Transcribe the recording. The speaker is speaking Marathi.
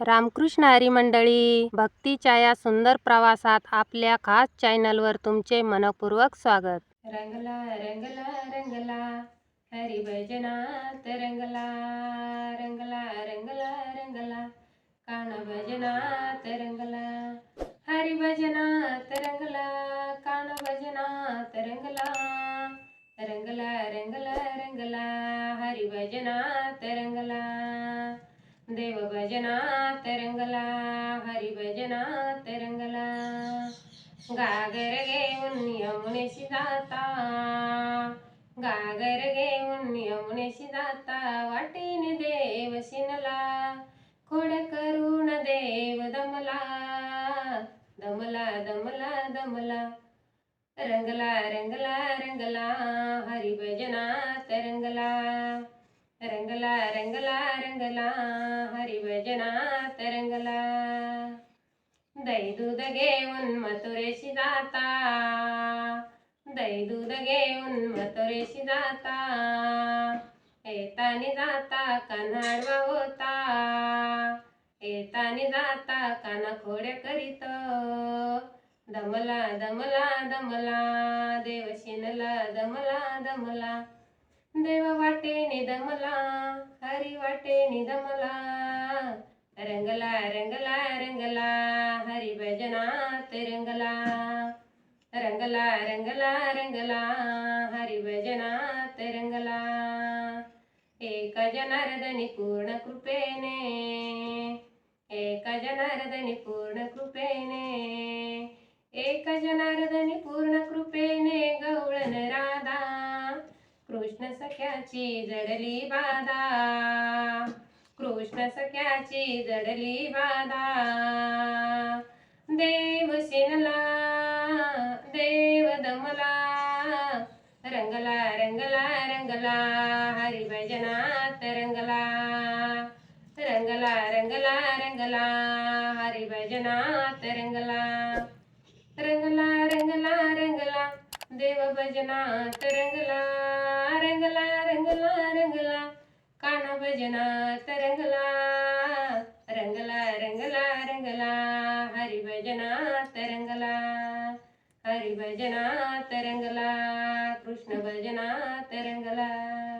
रामकृष्ण हरी मंडळी भक्तीच्या या सुंदर प्रवासात आपल्या खास चॅनलवर तुमचे मनपूर्वक स्वागत. रंगला रंगला रंगला हरी भजनात रंगला रंगला रंगला रंगला कान भजनात रंगला हरी भजनात रंगला कान भजनात रंगला रंगला रंगला रंगला हरी भजनात रंगला. देव भजनात रंगला हरी भजनात रंगला गागर घेऊन यमुनेशी जाता गागर घेऊन यमुनेशी जाता वाटीने देव शिनला. खोड करून देव दमला दमला दमला दमला. रंगला रंगला रंगला हरी भजनात रंगला रंगला रंगला रंगला हरिभजना तरंगला. रंगला दही दूध घेऊन मथुरेशी जाता. दही दूध घेऊन मथुरेशी जाता. येतानी जाता कन्हाडवा होता. येतानी जाता काना खोड्या करीत. दमला दमला दमला देवशिनला दमला दमला. देव वाटे निदमला हरी वाटे निदमला. रंगला रंगला रंगला हरी भजनात रंगला. रंगला रंगला रंगला हरी भजनात रंगला. एक जनार्दनी पूर्ण कृपेने एक जनार्दनी पूर्ण कृपेने एक जनार्दनी पूर्ण कृपेने. सख्याची जडली बाधा. कृष्ण सख्याची जडली बाधा. देव शिनला देव दमला. रंगला रंगला रंगला हरी भजनात रंगला. रंगला रंगला रंगला हरी भजनात रंगला. रंगला रंगला रंगला देव भजनात रंगला रंगला रंगला. रंगला काना भजनात रंगला रंगला रंगला. रंगला हरी भजनात रंगला हरी भजनात रंगला कृष्ण भजनात रंगला